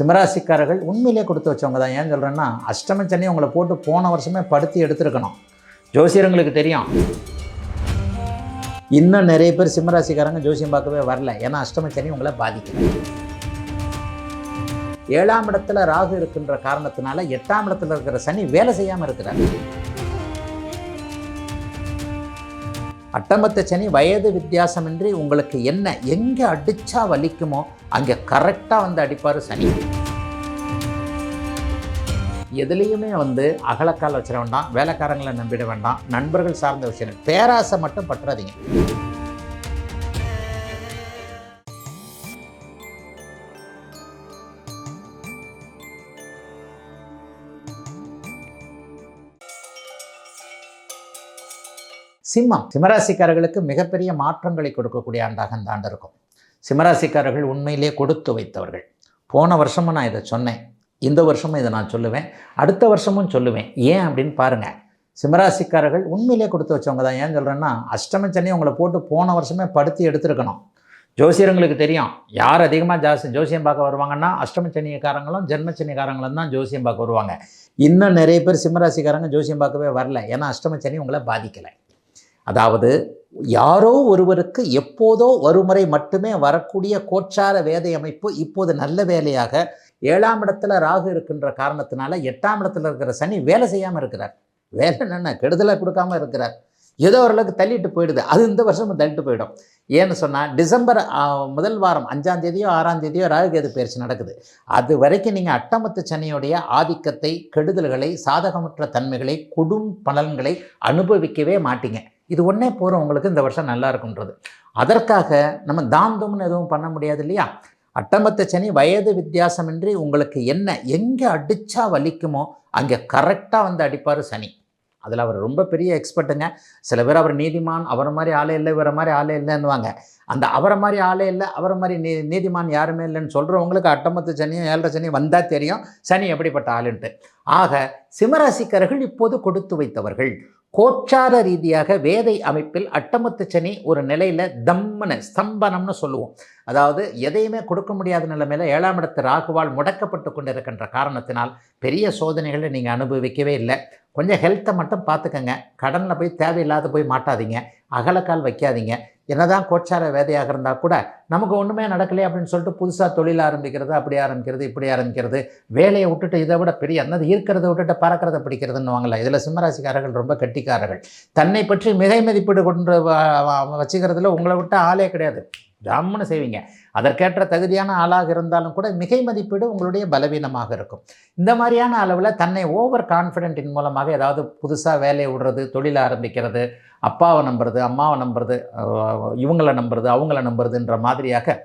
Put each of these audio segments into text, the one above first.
சிம்மராசிக்காரர்கள் உண்மையிலே கொடுத்து வச்சவங்க தான். ஏன் சொல்கிறேன்னா அஷ்டம சனி உங்களை போட்டு போன வருஷமே படுத்தி எடுத்துருக்கணும். ஜோசியர்களுக்கு தெரியும். இன்னும் நிறைய பேர் சிம்மராசிக்காரங்க ஜோசியம் பார்க்கவே வரல. ஏன்னா அஷ்டம சனி உங்களை பாதிக்கும் ஏழாம் இடத்துல ராகு இருக்கின்ற காரணத்தினால எட்டாம் இடத்துல இருக்கிற சனி வேலை செய்யாமல் இருக்கிறார். அட்டமத்த சனி வயது வித்தியாசமின்றி உங்களுக்கு என்ன எங்கே அடித்தா வலிக்குமோ அங்கே கரெக்டாக வந்து அடிப்பார் சனி. எதுலேயுமே வந்து அகலக்கால் வச்சிட வேண்டாம் வேலைக்காரங்களை நம்பிட வேண்டாம் நண்பர்கள் சார்ந்த விஷயம் பேராசை மட்டும் பற்றாதீங்க. சிம்மம் சிம்மராசிக்காரர்களுக்கு மிகப்பெரிய மாற்றங்களை கொடுக்கக்கூடிய ஆண்டாக அந்த ஆண்டு இருக்கும். சிம்மராசிக்காரர்கள் உண்மையிலே கொடுத்து வைத்தவர்கள். போன வருஷமும் நான் இதை சொன்னேன். இந்த வருஷமும் இதை நான் சொல்லுவேன். அடுத்த வருஷமும் சொல்லுவேன். ஏன் அப்படின்னு பாருங்கள் சிம்மராசிக்காரர்கள் உண்மையிலே கொடுத்து வச்சவங்க தான். ஏன் சொல்கிறேன்னா அஷ்டம சனி உங்களை போட்டு போன வருஷமே படுத்தி எடுத்துருக்கணும். ஜோசியர்களுக்கு தெரியும். யார் அதிகமாக ஜாஸ்தி ஜோசியம் பார்க்க வருவாங்கன்னா அஷ்டம சனிக்காரங்களும் ஜென்ம தான் ஜோசியம் பார்க்க வருவாங்க. இன்னும் நிறைய பேர் சிம்மராசிக்காரங்க ஜோசியம் பார்க்கவே வரல. ஏன்னா அஷ்டம உங்களை பாதிக்கலை. அதாவது யாரோ ஒருவருக்கு எப்போதோ ஒருமுறை மட்டுமே வரக்கூடிய கோச்சார வேதை அமைப்பு இப்போது நல்ல வேலையாக ஏழாம் இடத்துல ராகு இருக்கின்ற காரணத்தினால எட்டாம் இடத்துல இருக்கிற சனி வேலை செய்யாமல் இருக்கிறார். வேலை என்னென்ன? கெடுதலை கொடுக்காம இருக்கிறார். ஏதோ ஓரளவுக்கு தள்ளிட்டு போயிடுது. அது இந்த வருஷமும் தள்ளிட்டு போயிடும். ஏன்னு சொன்னால் டிசம்பர் முதல் வாரம் அஞ்சாம் தேதியோ ஆறாம் தேதியோ ராகுகேது பயிற்சி நடக்குது. அது வரைக்கும் நீங்கள் அட்டமத்து சனியுடைய ஆதிக்கத்தை கெடுதல்களை சாதகமற்ற தன்மைகளை கொடும் பலன்களை அனுபவிக்கவே மாட்டீங்க. இது ஒன்றே போகிறோம் உங்களுக்கு இந்த வருஷம் நல்லா இருக்குன்றது அதற்காக நம்ம தாந்தம்னு எதுவும் பண்ண முடியாது இல்லையா? அட்டமத்த சனி வயது வித்தியாசமின்றி உங்களுக்கு என்ன எங்கே அடித்தா வலிக்குமோ அங்கே கரெக்டாக வந்து அடிப்பார் சனி. அதில் அவர் ரொம்ப பெரிய எக்ஸ்பர்ட்டுங்க சில பேர் அவர் நீதிமான் அவரை மாதிரி ஆளே இல்லை இவரை மாதிரி ஆளே இல்லைன்னுவாங்க. அந்த அவரை மாதிரி ஆளே இல்லை அவரை மாதிரி நீ நீதிமான் யாருமே இல்லைன்னு சொல்கிறவங்களுக்கு அட்டமத்து சனியும் ஏழரை சனியும் வந்தால் தெரியும் சனி எப்படிப்பட்ட ஆளுன்ட்டு. ஆக சிம்மராசிக்காரர்கள் இப்போது கொடுத்து வைத்தவர்கள். கோச்சார ரீதியாக வேதை அமைப்பில் அட்டமத்து சனி ஒரு நிலையில் தம்மன ஸ்தம்பனம்னு சொல்லுவோம். அதாவது எதையுமே கொடுக்க முடியாத நிலைமையில் ஏழாம் இடத்து ராகுவால் முடக்கப்பட்டு கொண்டிருக்கின்ற காரணத்தினால் பெரிய சோதனைகளை நீங்கள் அனுபவிக்கவே இல்லை. கொஞ்சம் ஹெல்த்தை மட்டும் பார்த்துக்கங்க. கடனில் போய் தேவையில்லாத போய் மாட்டாதீங்க. அகலக்கால் வைக்காதீங்க. என்னதான் கோச்சார வேதையாக இருந்தால் கூட நமக்கு ஒன்றுமே நடக்கலையே அப்படின்னு சொல்லிட்டு புதுசாக தொழில் ஆரம்பிக்கிறது அப்படி ஆரம்பிக்கிறது இப்படி ஆரம்பிக்கிறது வேலையை விட்டுட்டு இதை விட பெரிய அந்த இருக்கிறத விட்டுட்டு பறக்கிறத பிடிக்கிறதுன்னுவாங்கள இதில் சிம்மராசிக்காரர்கள் ரொம்ப கெட்டிக்காரர்கள். தன்னை பற்றி மிகை மதிப்பீடு கொண்டு வச்சுக்கிறதுல உங்களை விட்டு ஆளே கிடையாது. ஜாமுன்னு செய்வீங்க அதற்கேற்ற தகுதியான ஆளாக இருந்தாலும் கூட மிகை மதிப்பீடு உங்களுடைய பலவீனமாக இருக்கும். இந்த மாதிரியான அளவில் தன்னை ஓவர் கான்ஃபிடென்ட்டின் மூலமாக ஏதாவது புதுசாக வேலையை விடுறது தொழில் ஆரம்பிக்கிறது அப்பாவை நம்புறது அம்மாவை நம்புறது இவங்களை நம்புறது அவங்கள நம்புறதுன்ற மாதிரியாக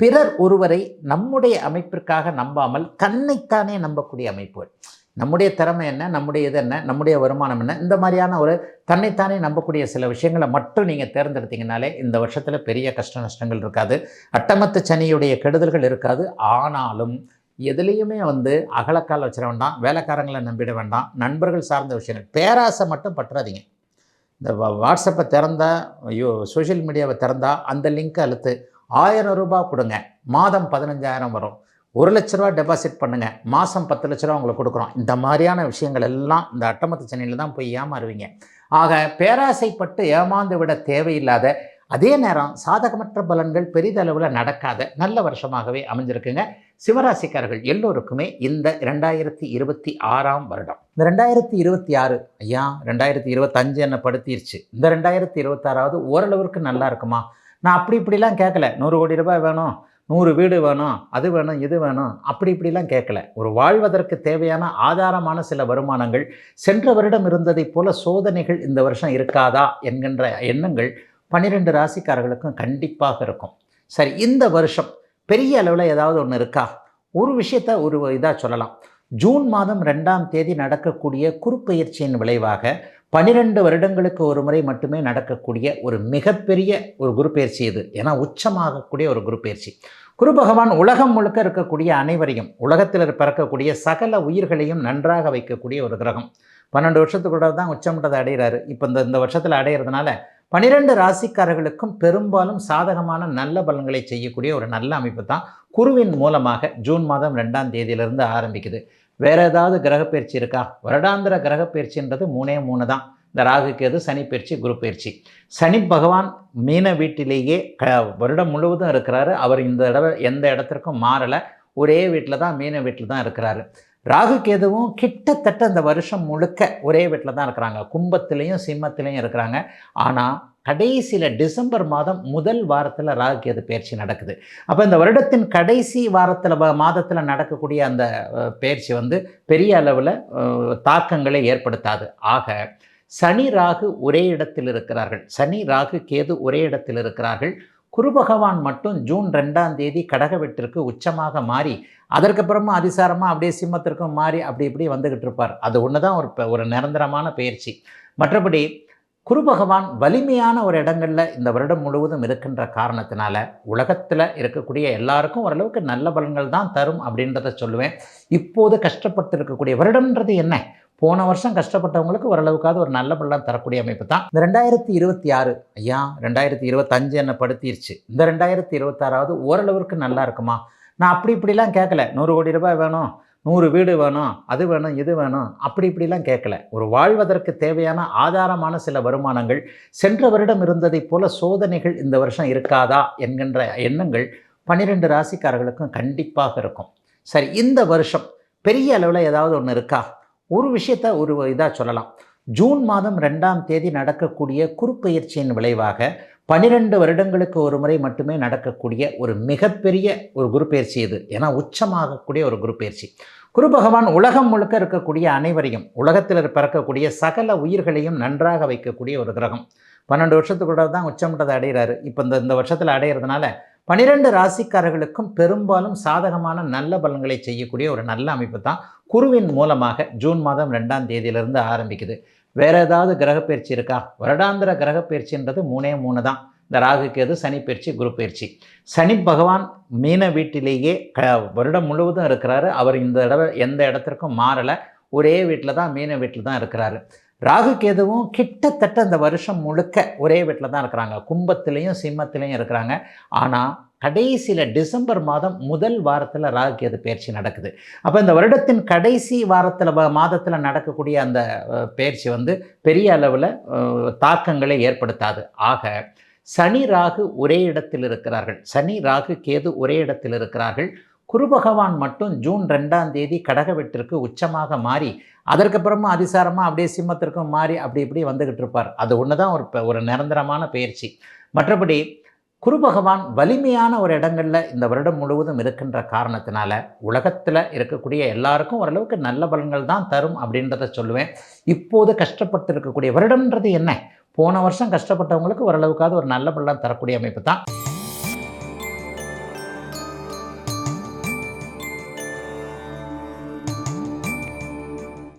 பிறர் ஒருவரை நம்முடைய அமைப்பிற்காக நம்பாமல் தன்னைத்தானே நம்பக்கூடிய அமைப்புகள். நம்முடைய திறமை என்ன? நம்முடைய இது என்ன? நம்முடைய வருமானம் என்ன? இந்த மாதிரியான ஒரு தன்னைத்தானே நம்பக்கூடிய சில விஷயங்களை மட்டும் நீங்கள் தேர்ந்தெடுத்தீங்கனாலே இந்த வருஷத்தில் பெரிய கஷ்ட நஷ்டங்கள் இருக்காது. அட்டமத்து சனியுடைய கெடுதல்கள் இருக்காது. ஆனாலும் எதுலேயுமே வந்து அகலக்கால் வச்சிட வேண்டாம் வேலைக்காரங்களை நம்பிட வேண்டாம் நண்பர்கள் சார்ந்த விஷயங்கள். பேராசை மட்டும் பற்றாதீங்க. இந்த வா- வாட்ஸ்அப்பை திறந்தா ஐயோ சோஷியல் மீடியாவை திறந்தா அந்த லிங்க்கை அழுத்து ஆயிரம் ரூபாய் கொடுங்க. மாதம் பதினஞ்சாயிரம் வரும். ஒரு லட்ச ரூபா டெபாசிட் பண்ணுங்கள் மாதம் பத்து லட்ச ரூபா உங்களுக்கு கொடுக்குறோம். இந்த மாதிரியான விஷயங்கள் எல்லாம் இந்த அட்டமத்து சென்னையில் தான் போய் ஏமாறுவீங்க. ஆக பேராசைப்பட்டு ஏமாந்து விட தேவையில்லாத அதே நேரம் சாதகமற்ற பலன்கள் பெரிதளவில் நடக்காத நல்ல வருஷமாகவே அமைஞ்சிருக்குங்க. சிவராசிக்காரர்கள் எல்லோருக்குமே இந்த ரெண்டாயிரத்தி இருபத்தி ஆறாம் வருடம். இந்த ரெண்டாயிரத்தி இருபத்தி ஆறு ஐயா ரெண்டாயிரத்தி இருபத்தஞ்சு என்ன படுத்திருச்சு. இந்த ரெண்டாயிரத்தி இருபத்தாறாவது ஓரளவுக்கு நல்லா இருக்குமா? நான் அப்படி இப்படிலாம் கேட்கல நூறு கோடி ரூபாய் வேணும். நூறு வீடு வேணும் அது வேணும் இது வேணும் அப்படி இப்படிலாம் கேட்கல. ஒரு வாழ்வதற்கு தேவையான ஆதாரமான சில வருமானங்கள் சென்ற வருடம் இருந்ததைப் போல சோதனைகள் இந்த வருஷம் இருக்காதா என்கின்ற எண்ணங்கள் பன்னிரெண்டு ராசிக்காரர்களுக்கும் கண்டிப்பாக இருக்கும். சரி இந்த வருஷம் பெரிய அளவில் ஏதாவது ஒன்று இருக்கா? ஒரு விஷயத்த ஒரு இதாக சொல்லலாம். ஜூன் மாதம் ரெண்டாம் தேதி நடக்கக்கூடிய குறுப்பெயர்ச்சியின் விளைவாக பன்னிரெண்டு வருடங்களுக்கு ஒரு முறை மட்டுமே நடக்கக்கூடிய ஒரு மிகப்பெரிய ஒரு குரு பயிற்சி இது. ஏன்னா உச்சமாகக்கூடிய ஒரு குரு பயிற்சி. குரு பகவான் உலகம் முழுக்க இருக்கக்கூடிய அனைவரையும் உலகத்தில் பிறக்கக்கூடிய சகல உயிர்களையும் நன்றாக வைக்கக்கூடிய ஒரு கிரகம். பன்னெண்டு வருஷத்துக்குள்ள தான் உச்சமட்டத்தை அடைகிறாரு. இப்போ இந்த இந்த வருஷத்தில் அடையிறதுனால பனிரெண்டு ராசிக்காரர்களுக்கும் பெரும்பாலும் சாதகமான நல்ல பலன்களை செய்யக்கூடிய ஒரு நல்ல அமைப்பு தான் குருவின் மூலமாக ஜூன் மாதம் ரெண்டாம் தேதியிலிருந்து ஆரம்பிக்குது. வேற ஏதாவது கிரகப்பயிற்சி இருக்கா? வருடாந்திர கிரகப்பயிற்சின்றது மூணே மூணு தான். இந்த ராகு கேது சனி பயிற்சி குரு பயிற்சி. சனி பகவான் மீன வீட்டிலேயே க வருடம் முழுவதும் இருக்கிறாரு. அவர் இந்த தடவை எந்த இடத்திற்கும் மாறலை. ஒரே வீட்டில் தான் மீன வீட்டில் தான் இருக்கிறாரு. ராகு கேதுவும் கிட்டத்தட்ட இந்த வருஷம் முழுக்க ஒரே வீட்டில் தான் இருக்கிறாங்க. கும்பத்திலையும் சிம்மத்திலையும் இருக்கிறாங்க. ஆனால் கடைசியில் டிசம்பர் மாதம் முதல் வாரத்தில் ராகு கேது பயிற்சி நடக்குது. அப்போ இந்த வருடத்தின் கடைசி வாரத்தில் மாதத்தில் நடக்கக்கூடிய அந்த பயிற்சி வந்து பெரிய அளவில் தாக்கங்களை ஏற்படுத்தாது. ஆக சனி ராகு ஒரே இடத்தில் இருக்கிறார்கள். சனி ராகு கேது ஒரே இடத்தில் இருக்கிறார்கள். குரு பகவான் மட்டும் ஜூன் ரெண்டாம் தேதி கடகவெட்டிற்கு உச்சமாக மாறி அதற்கப்புறமா அதிசாரமாக அப்படியே சிம்மத்திற்கும் மாறி அப்படி இப்படி வந்துக்கிட்டு இருப்பார். அது ஒன்று தான் ஒரு ஒரு நிரந்தரமான பயிற்சி. மற்றபடி குரு பகவான் வலிமையான ஒரு இடங்களில் இந்த வருடம் முழுவதும் இருக்கின்ற காரணத்தினால உலகத்தில் இருக்கக்கூடிய எல்லாருக்கும் ஓரளவுக்கு நல்ல பலன்கள் தான் தரும் அப்படின்றத சொல்லுவேன். இப்போது கஷ்டப்பட்டு இருக்கக்கூடிய வருடம்ன்றது என்ன? போன வருஷம் கஷ்டப்பட்டவங்களுக்கு ஓரளவுக்காவது ஒரு நல்ல பலன் தரக்கூடிய அமைப்பு தான். இந்த ரெண்டாயிரத்தி இருபத்தி ஆறு ஐயா ரெண்டாயிரத்தி இருபத்தஞ்சு என்ன படுத்திருச்சு. இந்த ரெண்டாயிரத்தி இருபத்தாறாவது ஓரளவுக்கு நல்லா இருக்குமா? நான் அப்படி இப்படிலாம் கேட்கல நூறு கோடி ரூபாய் வேணும். நூறு வீடு வேணும் அது வேணும் இது வேணும் அப்படி இப்படிலாம் கேட்கல. ஒரு வாழ்வதற்கு தேவையான ஆதாரமான சில வருமானங்கள் சென்ற வருடம் இருந்ததைப் போல சோதனைகள் இந்த வருஷம் இருக்காதா என்கின்ற எண்ணங்கள் பன்னிரெண்டு ராசிக்காரர்களுக்கும் கண்டிப்பாக இருக்கும். சரி இந்த வருஷம் பெரிய அளவில் ஏதாவது ஒன்று இருக்கா? ஒரு விஷயத்த ஒரு இதாக சொல்லலாம். ஜூன் மாதம் ரெண்டாம் தேதி நடக்கக்கூடிய குறுப்பெயர்ச்சியின் விளைவாக பனிரெண்டு வருடங்களுக்கு ஒரு முறை மட்டுமே நடக்கக்கூடிய ஒரு மிகப்பெரிய ஒரு குரு பயிற்சி இது. ஏன்னா உச்சமாகக்கூடிய ஒரு குரு பயிற்சி குரு பகவான் உலகம் முழுக்க இருக்கக்கூடிய அனைவரையும் உலகத்தில் பிறக்கக்கூடிய சகல உயிர்களையும் நன்றாக வைக்கக்கூடிய ஒரு கிரகம். பன்னெண்டு வருஷத்துக்குள்ள தான் உச்சமட்டத்தை அடைகிறாரு. இப்போ இந்த இந்த வருஷத்தில் அடையிறதுனால பனிரெண்டு ராசிக்காரர்களுக்கும் பெரும்பாலும் சாதகமான நல்ல பலன்களை செய்யக்கூடிய ஒரு நல்ல அமைப்பு தான் குருவின் மூலமாக ஜூன் மாதம் ரெண்டாம் தேதியிலிருந்து ஆரம்பிக்குது. வேறு ஏதாவது கிரகப்பயிற்சி இருக்கா? வருடாந்திர கிரகப்பயிற்சின்றது மூணே மூணு தான். இந்த ராகு கேது சனி பயிற்சி குரு பயிற்சி. சனி பகவான் மீன வீட்டிலேயே க வருடம் முழுவதும் இருக்கிறாரு. அவர் இந்த தடவை எந்த இடத்திற்கும் மாறலை. ஒரே வீட்டில் தான் மீன வீட்டில் தான் இருக்கிறாரு. ராகு கேதுவும் கிட்டத்தட்ட இந்த வருஷம் முழுக்க ஒரே வீட்டில் தான் இருக்கிறாங்க. கும்பத்துலேயும் சிம்மத்திலையும் இருக்கிறாங்க. ஆனால் கடைசியில் டிசம்பர் மாதம் முதல் வாரத்தில் ராகு கேது பயிற்சி நடக்குது. அப்போ இந்த வருடத்தின் கடைசி வாரத்தில் மாதத்தில் நடக்கக்கூடிய அந்த பயிற்சி வந்து பெரிய அளவில் தாக்கங்களை ஏற்படுத்தாது. ஆக சனி ராகு ஒரே இடத்தில் இருக்கிறார்கள். சனி ராகு கேது ஒரே இடத்தில் இருக்கிறார்கள். குரு பகவான் மட்டும் ஜூன் ரெண்டாம் தேதி கடகவெட்டிற்கு உச்சமாக மாறி அதற்கப்புறமா அதிசாரமாக அப்படியே சிம்மத்திற்கும் மாறி அப்படி இப்படி வந்துக்கிட்டு இருப்பார். அது ஒன்று தான் ஒரு ஒரு நிரந்தரமான பயிற்சி. மற்றபடி குரு பகவான் வலிமையான ஒரு இடங்களில் இந்த வருடம் முழுவதும் இருக்கின்ற காரணத்தினால உலகத்தில் இருக்கக்கூடிய எல்லாருக்கும் ஓரளவுக்கு நல்ல பலன்கள் தான் தரும் அப்படின்றத சொல்லுவேன். இப்போது கஷ்டப்பட்டு இருக்கக்கூடிய வருடம்ன்றது என்ன? போன வருஷம் கஷ்டப்பட்டவங்களுக்கு ஓரளவுக்காவது ஒரு நல்ல பலன் தரக்கூடிய அமைப்பு தான்.